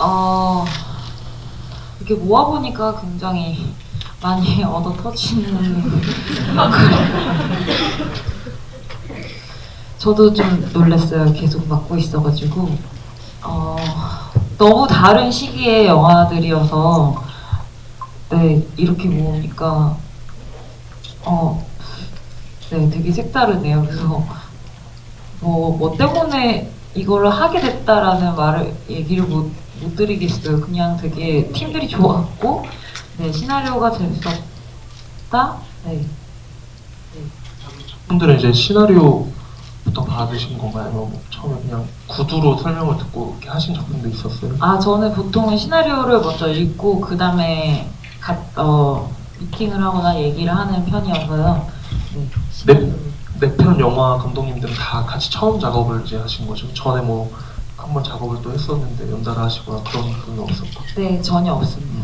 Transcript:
어, 이렇게 모아보니까 굉장히 많이 얻어 터지는. 저도 좀 놀랐어요. 계속 맡고 있어가지고. 어, 너무 다른 시기의 영화들이어서, 네, 이렇게 모으니까, 어, 네, 되게 색다르네요. 그래서, 뭐, 뭐 때문에 이거를 하게 됐다라는 말을 얘기를 못, 못 드리겠어요. 그냥 되게 팀들이 좋았고, 네, 시나리오가 재밌었다? 네. 분들은 이제 시나리오부터 받으신 건가요? 아니면 뭐 처음에 그냥 구두로 설명을 듣고 이렇게 하신 작품도 있었어요? 아, 저는 보통은 시나리오를 먼저 읽고, 그 다음에, 어, 미팅을 하거나 얘기를 하는 편이어서요. 네. 시나리오를. 네편 영화 감독님들은 다 같이 처음 작업을 이제 하신 거죠? 전에 뭐 한 번 작업을 또 했었는데 연달아 하시거나 그런 분은 없었고 네, 전혀 없습니다.